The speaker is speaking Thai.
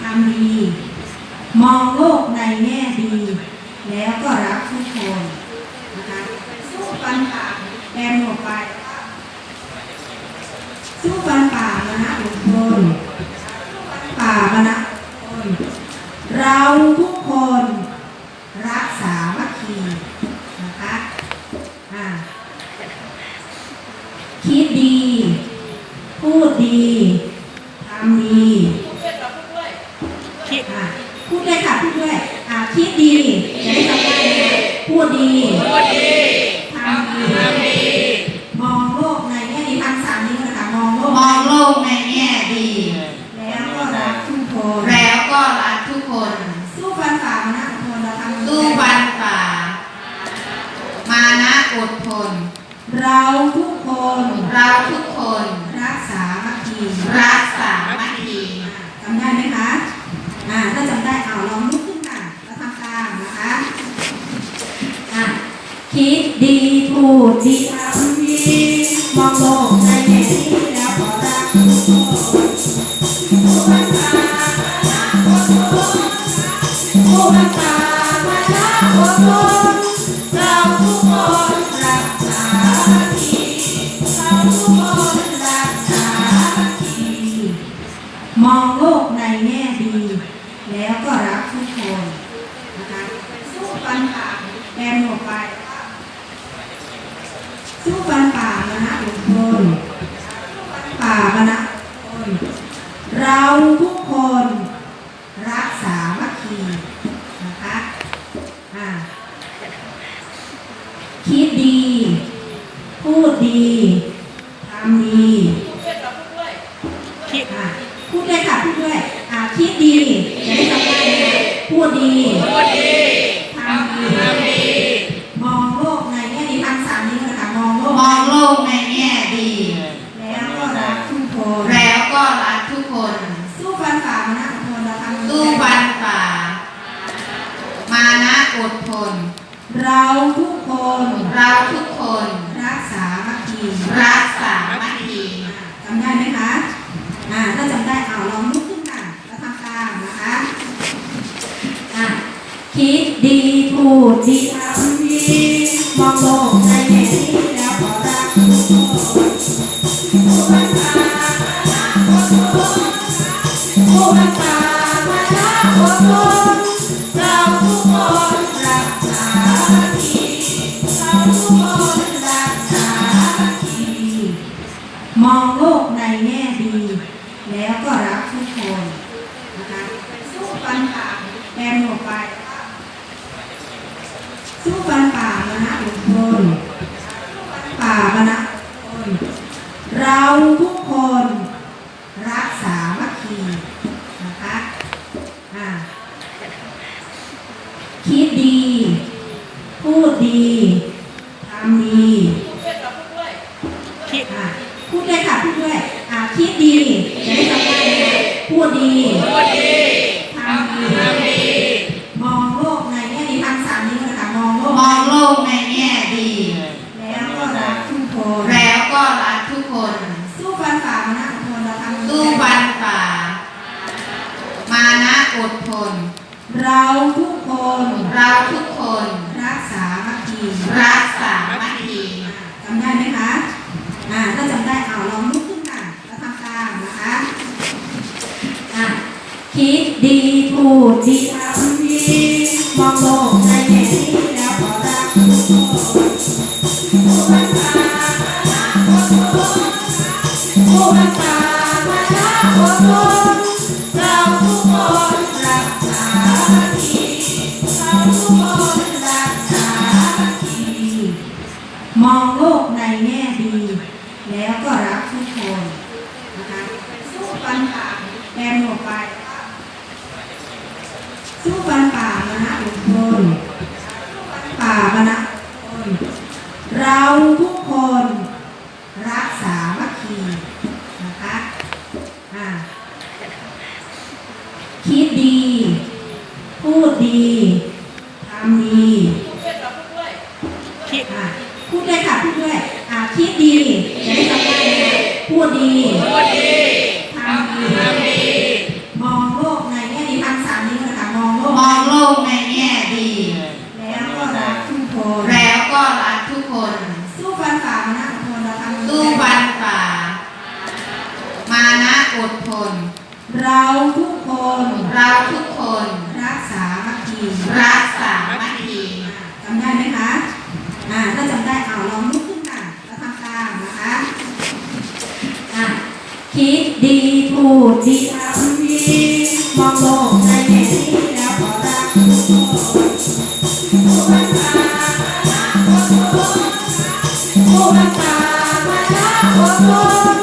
ทำดี มองโลกในแง่ดี แล้วก็รักทุกคนนะคะสู้ปันฝ่าแบนหมดไป สู้ปันฝ่ามานะทุกคนสู้ฟันฝ่ามานะทุกคนเราทุกคนรักสามัคคีนะคะอ่าคิดดี พูดดีทำดี คิด อะพูดด้วยค่ะพูดด้วยอ่า คิดดีจะได้จำได้นะคะพูดดีพูดดีทำดีทำดีมองโลกในแง่ดีทำสามนิ้วนะคะมองโลกมองโลกในแง่ดี แล้วก็รักทุกคนแล้วก็รักทุกคน สู้ฟันฝ่ามานะทุกคนเราทำสู้ฟันฝ่ามานะอดทนเราทุกคนเราทุกคน รักษามัคคี รักสามัคคี จำได้ไหมคะอ่าถ้าจำได้เอาลองลุกขึ้นค่ะแล้วทำตามนะคะ อะคิดดีพูดดีทำดีมองโลกในแง่ดีแล้วก็รักทุกคนสู้ฟันฝ่าสู้ฟันฝ่ามานะอดทนเราทุกคนรักษามัคคีเราทุกคนรักษามัคคีมองโลกในแง่ดี แล้วก็รักทุกคนนะคะสู้ฟันฝ่าแบนหมวกไป สู้ฟันป่ามานะทุกคนป่ามานะทุกคนเราทุกคนรักษามัคคีนะคะคิดดี พูดดีทำดี คิด อะพูดด้วยค่ะพูดด้วยอ่าคิดดีจะได้จำได้นะคะพูดดี พูดดี ทำดี ทำดี มองโลกในแง่ดีทำสามนิ้วนะคะมองโลก มองโลกในแง่ดี แล้วก็รักทุกคน แล้วก็รักทุกคน สู้ฟันฝ่ามานะทุกคนเราทำ สู้ฟันฝ่า มานะอดทน เราทุกคน เราทุกคน รักษามัคคี รักสามัคคี อะจำได้ไหมคะอ่าถ้าจำได้เอาลองลุกขึ้นค่ะแล้วทำตามนะคะอะ คิดดีพูดดีทำดีมองโลกในแง่ดีแล้วก็รักทุกคนสู้ฟันฝ่าสู้ฟันฝ่ามานะอดทนเราทุกคนรักษามัคคีเราทุกคนรักษามัคคีมองโลกในแง่ดี แล้วก็รักทุกคนนะคะสู้ฟันฝ่าแบนหมวกไป สู้ฟันฝ่ามานะทุกคนสู้ฟันฝ่ามานะทุกคน เราทุกคนรักษามัคคีนะคะอ่าคิดดี พูดดีทำดีคิดอะพูดด้วยค่ะพูดด้วยอ่าคิดดีจะได้จำได้นะคะพูดดีพูดดีทำดี ทำดี มองโลกในแง่ดีทำสามนิ้วนะคะมองโลก มองโลกในแง่ดี แล้วก็รักทุกคน แล้วก็รักทุกคน สู้ฟันฝ่ามานะทุกคนเราทำ สู้ฟันฝ่า มานะ อดทน เราทุกคนเราทุกคนรักษามัคคีรักสามัคคีอะจำได้ไหมคะอ่าถ้าจำได้เอาลองลุกขึ้นค่ะแล้วทำตามนะคะอะคิดดีพูดดีทำดีมองโลกในแง่ดีแล้วก็รักทุกคนสู้ฟันฝ่าสู้ฟันฝ่ามานะอดทน มองโลกในแง่ดี แล้วก็รักทุกคนนะคะสู้ฟันฝ่าแบนหมวกไป สู้ฟันฝ่ามานะทุกคนสู้ฟันฝ่ามานะทุกคนเราทุกคนรักษามัคคีนะคะอ่าคิดดี พูดดี พูดดีทำดีมองโลกในแง่ดีทำสามนี้เะมองมองโลกในแง่ดี แล้วก็รักทุกคนแล้วก็รักทุกคน สู้ฟันฝ่ามานน้าอุทธรเราทุกคน เราทุกคน รักษามัคคีรัก ดีพูดดีทำดีมองโลกในแง่ดีแล้วพอรักทุกคนผู้บัญชามานะอดทนผู้บัญชามานะอดทน